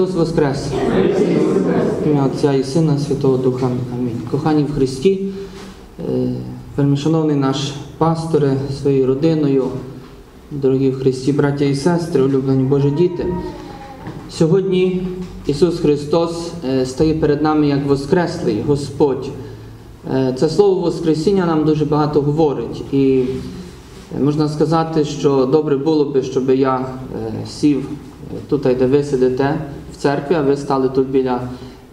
Христос Воскрес! Ім'я Отця і Сина Святого Духа. Амінь. Кохані в Христі, е, вельмишановний наш пасторе своєю родиною, дорогі в Христі, браття і сестри, улюблені Божі діти. Сьогодні Ісус Христос е, стає перед нами як Воскреслий Господь. Е, Це слово Воскресіння нам дуже багато говорить. І можна сказати, що добре було би, щоб я сів тут, де ви сидите церкві, а ви стали тут біля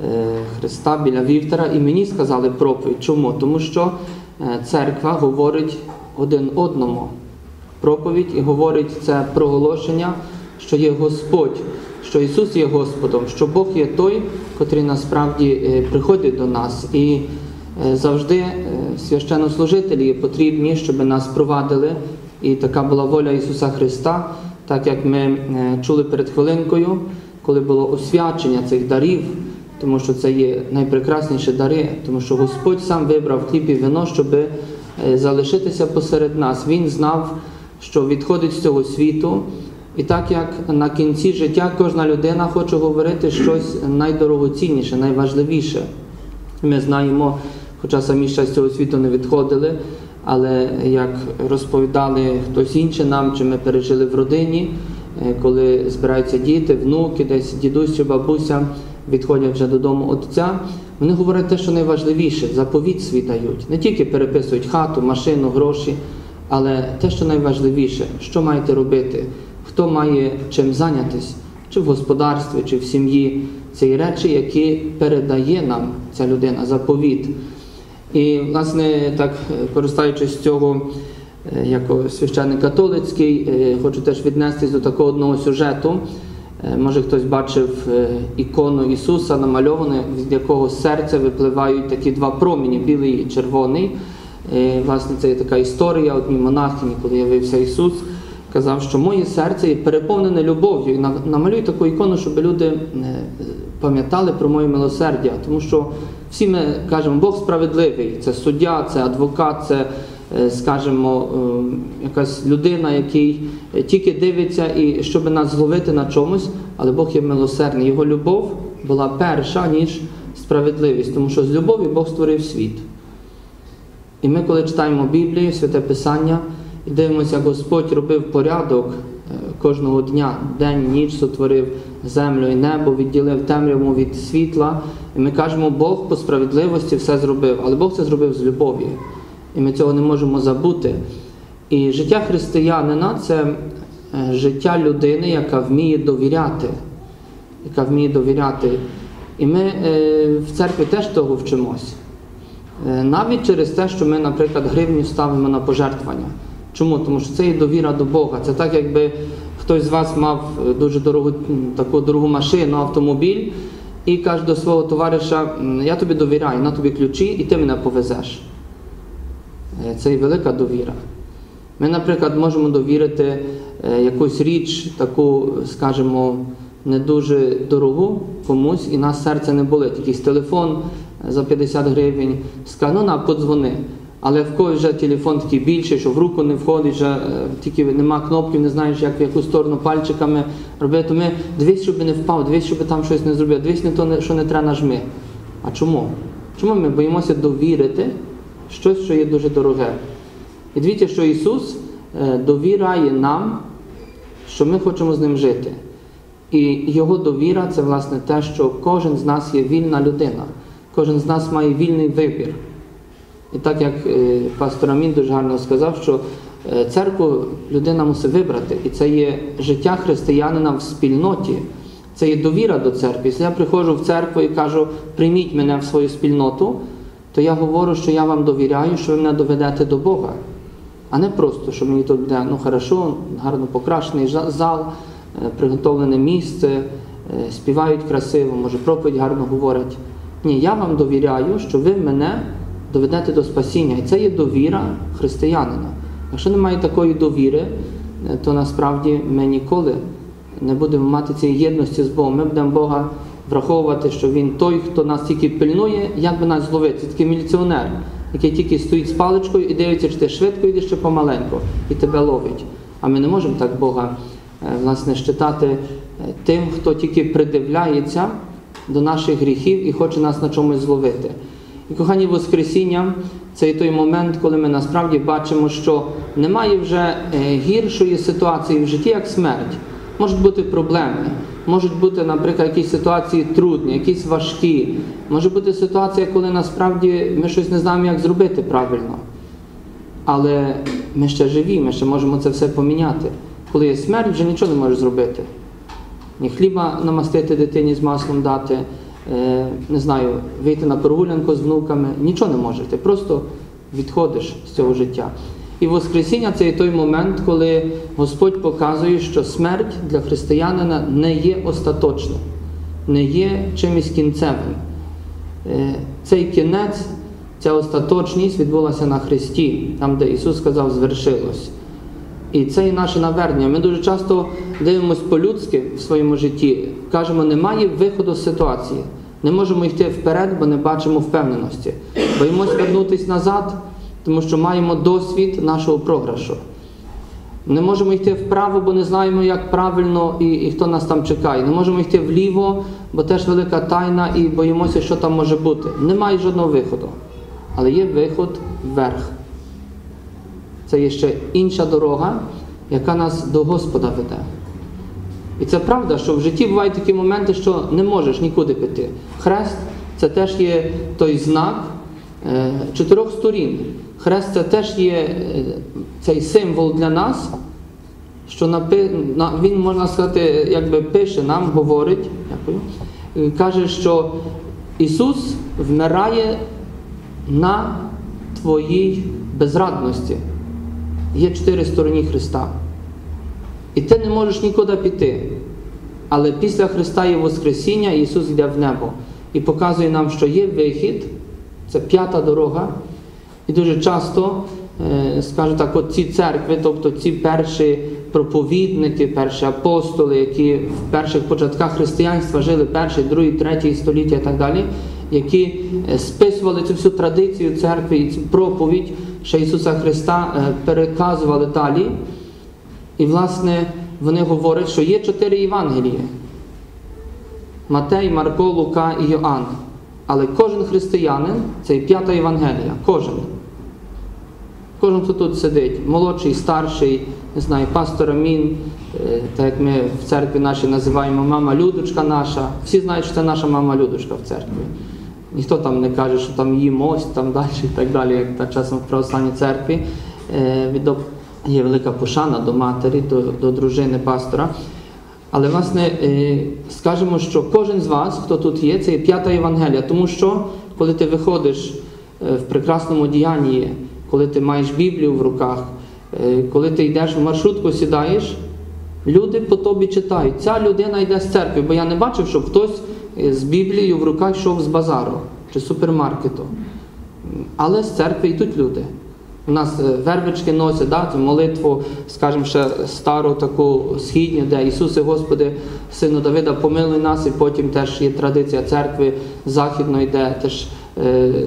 е, Христа, біля Вівтера, і мені сказали проповідь. Чому? Тому що е, церква говорить один одному. Проповідь і говорить це проголошення, що є Господь, що Ісус є Господом, що Бог є той, котрий насправді е, приходить до нас. І завжди священнослужителі є потрібні, щоб нас провадили. І така була воля Ісуса Христа, так як ми чули перед хвилинкою, коли було освячення цих дарів, тому що це є найпрекрасніші дари, тому що Господь сам вибрав хліб і вино, щоб е, залишитися посеред нас. Він знав, що відходить з цього світу. І так як на кінці життя кожна людина хоче говорити щось найдорогоцінніше, найважливіше. Ми знаємо, хоча самі ще з цього світу не відходили, але як розповідали хтось інший нам, чи ми пережили в родині, коли збираються діти, внуки, десь дідусь бабуся відходять вже додому отця, вони говорять те, що найважливіше, заповіт свій дають. Не тільки переписують хату, машину, гроші, але те, що найважливіше, що маєте робити, хто має чим зайнятися, чи в господарстві, чи в сім'ї. Це є речі, які передає нам ця людина, заповіт. І, власне, так, е, користуючись з цього, е, як священник католицький, е, хочу теж віднестись до такого одного сюжету. Е, Може, хтось бачив е, ікону Ісуса намальовану, від якого серця випливають такі два промені, білий і червоний. Е, Власне, це є така історія одній монахині, коли явився Ісус, казав, що моє серце є переповнене любов'ю. І на- намалюй таку ікону, щоб люди е, пам'ятали про моє милосердя. Тому що всі ми кажемо, Бог справедливий, це суддя, це адвокат, це, е, скажімо, е, якась людина, який е, тільки дивиться і щоб нас зловити на чомусь, але Бог є милосердний. Його любов була перша, ніж справедливість, тому що з любові Бог створив світ. І ми, коли читаємо Біблію, Святе Писання, і дивимося, Господь робив порядок е, кожного дня, день, ніч сотворив землю і небо, відділив темряву від світла. І ми кажемо, Бог по справедливості все зробив, але Бог це зробив з любов'ю. І ми цього не можемо забути. І життя християнина це е, життя людини, яка вміє довіряти, яка вміє довіряти. І ми е, в церкві теж того вчимось. Е, Навіть через те, що ми, наприклад, гривню ставимо на пожертвування. Чому? Тому що це є довіра до Бога. Це так, якби хтось з вас мав дуже дорогу, таку дорогу машину, автомобіль, і каже до свого товариша, я тобі довіряю, на тобі ключі, і ти мене повезеш. Е, Це є велика довіра. Ми, наприклад, можемо довірити е, якусь річ, таку, скажімо, не дуже дорогу комусь, і нас серце не болить. Якийсь телефон е, за 50 гривень, скаже, ну на, подзвони. Але в когось вже телефон такий більший, що в руку не входить, вже тільки нема кнопки, не знаєш, як в яку сторону пальчиками робити. То ми дивись, щоб не впав, дивись, щоб там щось не зробив, дивись, не то, що не треба нажми. А чому? Чому ми боїмося довірити щось, що є дуже дороге? І дивіться, що Ісус е, довіряє нам, що ми хочемо з ним жити. І Його довіра це власне те, що кожен з нас є вільна людина, кожен з нас має вільний вибір. І так як е, пастор Амін дуже гарно сказав, що е, церкву людина мусить вибрати, і це є життя християнина в спільноті, це є довіра до церкви. Якщо я приходжу в церкву і кажу, прийміть мене в свою спільноту, то я говорю, що я вам довіряю, що ви мене доведете до Бога. А не просто, що мені тут буде ну хорошо, гарно покрашений зал, е, приготовлене місце, е, співають красиво, може проповідь гарно говорять. Ні, я вам довіряю, що ви мене доведете до спасіння. І це є довіра християнина. Якщо немає такої довіри, е, то насправді ми ніколи не будемо мати цієї єдності з Богом. Ми будемо Бога враховувати, що Він той, хто нас тільки пильнує, як би нас зловити. Це такий міліціонер, який тільки стоїть з паличкою і дивиться, чи ти швидко йдеш, чи помаленьку, і тебе ловить. А ми не можемо так Бога е, власне, читати е, тим, хто тільки придивляється до наших гріхів і хоче нас на чомусь зловити. І кохані Воскресіння це і той момент, коли ми насправді бачимо, що немає вже е, гіршої ситуації в житті, як смерть. Можуть бути проблеми, можуть бути, наприклад, якісь ситуації трудні, якісь важкі. Може бути ситуація, коли насправді ми щось не знаємо, як зробити правильно. Але ми ще живі, ми ще можемо це все поміняти. Коли є смерть, вже нічого не можеш зробити. Ні хліба намастити дитині з маслом дати, е, не знаю, вийти на прогулянку з внуками, нічого не можеш. Ти просто відходиш з цього життя. І Воскресіння це і той момент, коли Господь показує, що смерть для християнина не є остаточним, не є чимось кінцевим. Е, Цей кінець, ця остаточність відбулася на Христі, там, де Ісус сказав, звершилось. І це і наше навернення. Ми дуже часто дивимося по-людськи в своєму житті, кажемо, немає виходу з ситуації. Не можемо йти вперед, бо не бачимо впевненості. Боїмось вернутися назад, тому що маємо досвід нашого програшу. Не можемо йти вправо, бо не знаємо, як правильно і, і хто нас там чекає. Не можемо йти вліво, бо теж велика тайна і боїмося, що там може бути. Немає жодного виходу. Але є виход вверх. Це є ще інша дорога, яка нас до Господа веде. І це правда, що в житті бувають такі моменти, що не можеш нікуди піти. Хрест це теж є той знак е, чотирьох сторін. Хрест це теж є е, цей символ для нас, що він, можна сказати, якби пише нам, говорить, дякую, каже, що Ісус вмирає на твоїй безрадності. Є чотири сторони Христа. І ти не можеш нікуди піти. Але після Христа є Воскресіння, Ісус йде в небо і показує нам, що є вихід, це п'ята дорога. І дуже часто, е, скажу так, от ці церкви, тобто ці перші проповідники, перші апостоли, які в перших початках християнства жили перший, другий, третій століття і так далі, які е, списували цю всю традицію церкви і цю проповідь ще Ісуса Христа е, переказували далі. І, власне, вони говорять, що є чотири Євангелії: Матей, Марко, Лука і Йоанн. Але кожен християнин це і п'ята Євангелія. Кожен. Кожен, хто тут сидить, молодший, старший, не знаю, пастор Амін, е, так як ми в церкві нашій називаємо мама Людочка наша. Всі знають, що це наша мама Людочка в церкві. Ніхто там не каже, що там її мость, там далі і так далі, як та часом в православній церкві. Е, Є велика пошана до матері, до, до дружини пастора. Але, власне, е, скажемо, що кожен з вас, хто тут є, це є п'ята Євангелія, тому що коли ти виходиш в прекрасному діянні, коли ти маєш Біблію в руках, е, коли ти йдеш в маршрутку, сідаєш, люди по тобі читають. Ця людина йде з церкви, бо я не бачив, щоб хтось е, з Біблією в руках йшов з базару чи супермаркету. Але з церкви йдуть люди. У нас е, вервички носять, да, молитву, скажімо, ще стару таку східню, де Ісусе Господи, Сину Давида, помилуй нас, і потім теж є традиція церкви західної, де теж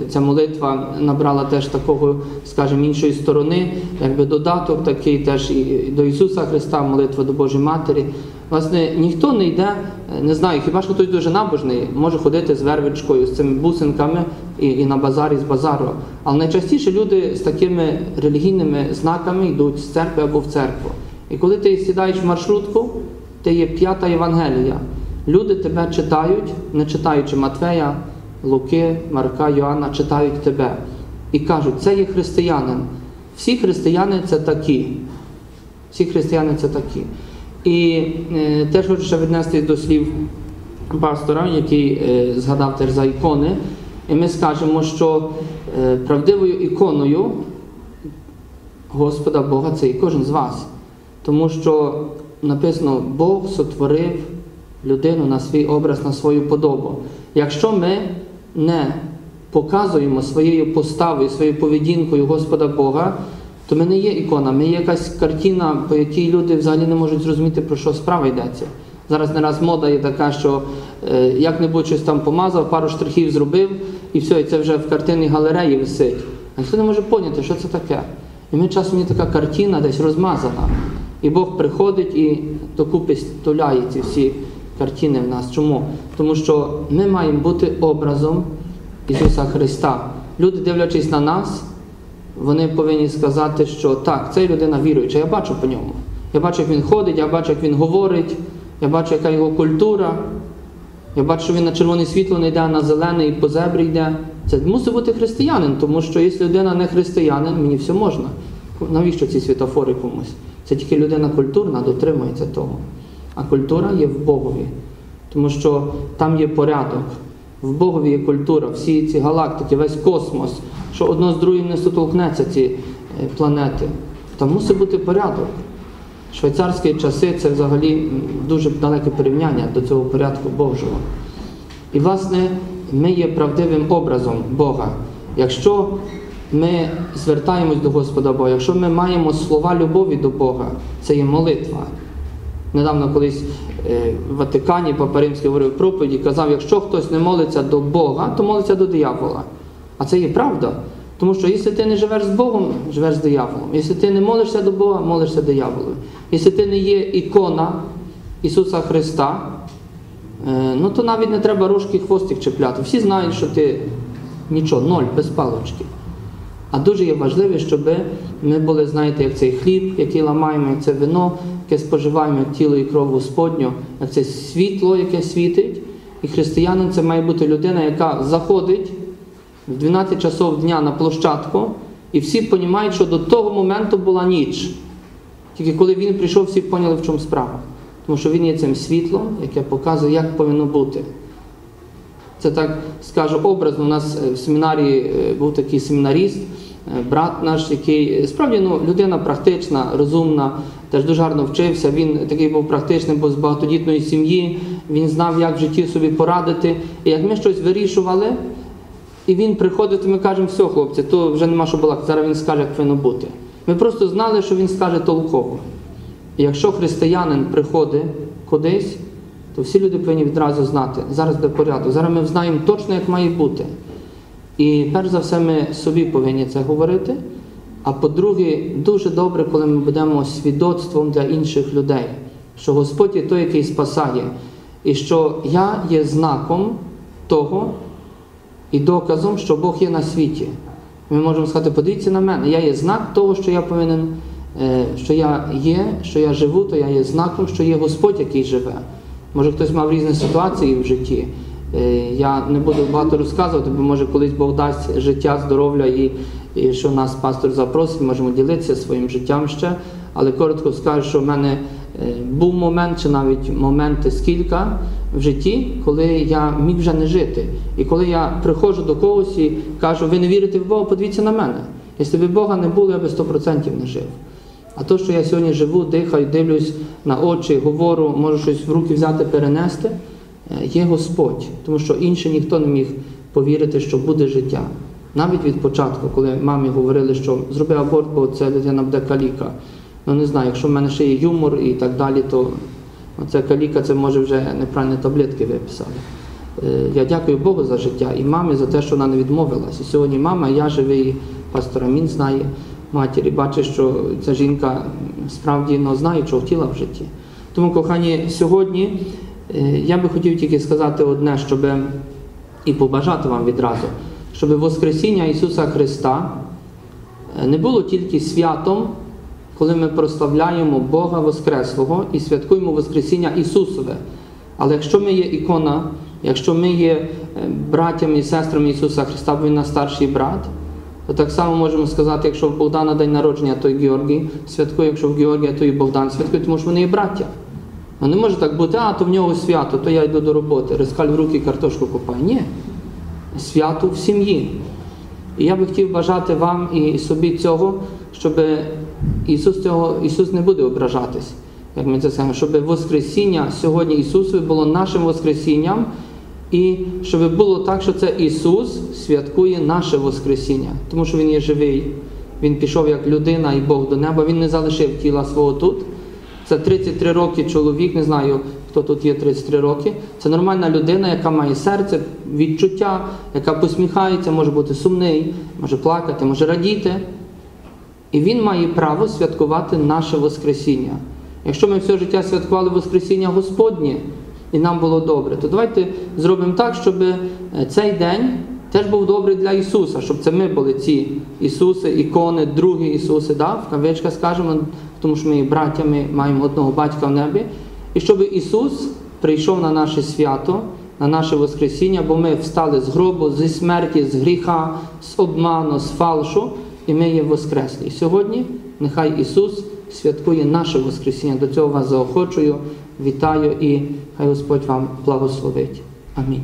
ця молитва набрала теж такого, скажімо, іншої сторони, якби додаток такий теж і до Ісуса Христа, молитва до Божої Матері. Власне, ніхто не йде, е, не знаю, хіба що хтось дуже набожний, може ходити з вервичкою, з цими бусинками і, і на базарі з базару. Але найчастіше люди з такими релігійними знаками йдуть з церкви або в церкву. І коли ти сідаєш в маршрутку, ти є п'ята Євангелія. Люди тебе читають, не читаючи Матвея, Луки, Марка, Йоанна, читають тебе. І кажуть, це є християнин. Всі християни це такі. Всі християни це такі. І е, теж хочу ще віднести до слів пастора, який е, згадав теж за ікони. І ми скажемо, що е, правдивою іконою Господа Бога це і кожен з вас. Тому що написано, Бог сотворив людину на свій образ, на свою подобу. Якщо ми не показуємо своєю поставою, своєю поведінкою Господа Бога, то ми не є ікона, ми є якась картина, по якій люди взагалі не можуть зрозуміти, про що справа йдеться. Зараз не раз мода є така, що е, як-небудь щось там помазав, пару штрихів зробив, і все, і це вже в картинній галереї висить. А ніхто не може поняти, що це таке. І ми часом є така картина десь розмазана. І Бог приходить і докупи стуляє ці всі картини в нас. Чому? Тому що ми маємо бути образом Ісуса Христа. Люди, дивлячись на нас, вони повинні сказати, що так, ця людина віруюча, я бачу по ньому. Я бачу, як він ходить, я бачу, як він говорить, я бачу, яка його культура. Я бачу, що він на червоне світло не йде, а на зелене і по зебрі йде. Це мусить бути християнин, тому що якщо людина не християнин, мені все можна. Навіщо ці світофори комусь? Це тільки людина культурна дотримується того. А культура є в Богові. Тому що там є порядок. В Богові є культура, всі ці галактики, весь космос, що одно з другим не сутолкнеться ці е, планети. Там мусить бути порядок. Швейцарські часи це взагалі дуже далеке порівняння до цього порядку Божого. І, власне, ми є правдивим образом Бога. Якщо ми звертаємось до Господа Бога, якщо ми маємо слова любові до Бога, це є молитва. Недавно колись е, в Ватикані Папа Римський говорив проповіді, казав, якщо хтось не молиться до Бога, то молиться до диявола. А це є правда. Тому що якщо ти не живеш з Богом, живеш з дияволом. Якщо ти не молишся до Бога, молишся дияволу. Якщо ти не є ікона Ісуса Христа, е, ну то навіть не треба рожки хвостик чіпляти. Всі знають, що ти нічого, ноль, без палочки. А дуже є важливо, щоб ми були, знаєте, як цей хліб, який ламаємо, як це вино, яке споживаємо тіло і кров Господню, як це світло, яке світить. І християнин це має бути людина, яка заходить в 12 часов дня на площадку, і всі розуміють, що до того моменту була ніч. Тільки коли він прийшов, всі поняли, в чому справа. Тому що він є цим світлом, яке показує, як повинно бути. Це так скажу образно. У нас в семінарі був такий семінаріст, брат наш, який справді ну, людина практична, розумна, теж дуже гарно вчився. Він такий був практичний, бо з багатодітної сім'ї, він знав, як в житті собі порадити. І як ми щось вирішували, і він приходить, і ми кажемо, все, хлопці, то вже нема що балакати, зараз він скаже, як повинно бути. Ми просто знали, що він скаже толково. І якщо християнин приходить кудись, то всі люди повинні відразу знати, зараз буде порядок, зараз ми знаємо точно, як має бути. І перш за все, ми собі повинні це говорити. А по-друге, дуже добре, коли ми будемо свідоцтвом для інших людей, що Господь є той, який спасає, і що я є знаком того і доказом, що Бог є на світі. Ми можемо сказати, подивіться на мене, я є знак того, що я повинен, що я є, що я живу, то я є знаком, що є Господь, який живе. Може хтось мав різні ситуації в житті. Я не буду багато розказувати, бо може колись Бог дасть життя, здоров'я і, і що нас пастор запросить, можемо ділитися своїм життям ще. Але коротко скажу, що в мене був момент, чи навіть моменти скільки в житті, коли я міг вже не жити. І коли я приходжу до когось і кажу, ви не вірите в Бога, подивіться на мене. Якщо б Бога не було, я би 100% не жив. А то, що я сьогодні живу, дихаю, дивлюсь на очі, говорю, можу щось в руки взяти, перенести, є Господь. Тому що інше ніхто не міг повірити, що буде життя. Навіть від початку, коли мамі говорили, що зроби аборт, бо це дитина буде каліка. Ну не знаю, якщо в мене ще є юмор і так далі, то це каліка, це може вже неправильні таблетки виписали. Я дякую Богу за життя і мамі за те, що вона не відмовилась. І сьогодні мама, я живий, пастор Амін знає матері, бачить, що ця жінка справді ну, знає, що хотіла в житті. Тому, кохані, сьогодні я би хотів тільки сказати одне, щоб і побажати вам відразу, щоб Воскресіння Ісуса Христа не було тільки святом, коли ми прославляємо Бога Воскреслого і святкуємо Воскресіння Ісусове. Але якщо ми є ікона, якщо ми є братями і сестрами Ісуса Христа, бо Він наш старший брат, так само можемо сказати, якщо в Богдана день народження, то й Георгій святкує, якщо в Георгія, то і Богдан святкує, тому що вони є браття. Ну не може так бути, а то в нього свято, то я йду до роботи, розкаль в руки картошку копаю. Ні. Свято в сім'ї. І я би хотів бажати вам і собі цього, щоб Ісус цього, Ісус не буде ображатись, як ми це сказали, щоб Воскресіння сьогодні Ісусові було нашим Воскресінням, і щоб було так, що це Ісус святкує наше Воскресіння, тому що Він є живий. Він пішов як людина і Бог до неба, Він не залишив тіла свого тут. Це 33 роки чоловік, не знаю, хто тут є 33 роки. Це нормальна людина, яка має серце, відчуття, яка посміхається, може бути сумний, може плакати, може радіти. І Він має право святкувати наше Воскресіння. Якщо ми все життя святкували Воскресіння Господнє, і нам було добре, то давайте зробимо так, щоб е, цей день теж був добрий для Ісуса, щоб це ми були ці Ісуси, ікони, другі Ісуси, да? в кавичках скажемо, тому що ми браття, ми маємо одного батька в небі. І щоб Ісус прийшов на наше свято, на наше Воскресіння, бо ми встали з гробу, зі смерті, з гріха, з обману, з фалшу, і ми є воскреслі. І сьогодні нехай Ісус святкує наше Воскресіння. До цього вас заохочую, вітаю і хай Господь вам благословить. Амінь.